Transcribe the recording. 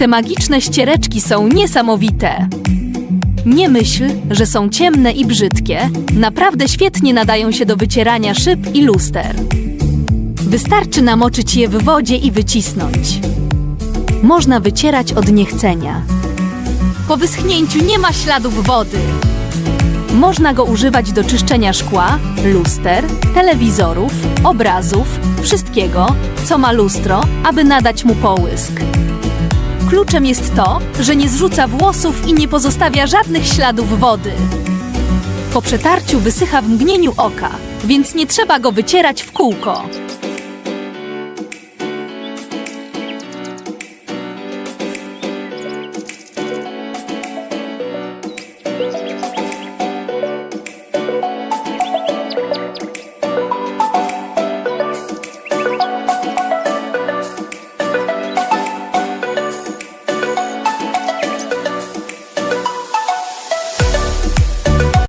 Te magiczne ściereczki są niesamowite. Nie myśl, że są ciemne i brzydkie. Naprawdę świetnie nadają się do wycierania szyb i luster. Wystarczy namoczyć je w wodzie i wycisnąć. Można wycierać od niechcenia. Po wyschnięciu nie ma śladów wody. Można go używać do czyszczenia szkła, luster, telewizorów, obrazów, wszystkiego, co ma lustro, aby nadać mu połysk. Kluczem jest to, że nie zrzuca włosów i nie pozostawia żadnych śladów wody. Po przetarciu wysycha w mgnieniu oka, więc nie trzeba go wycierać w kółko.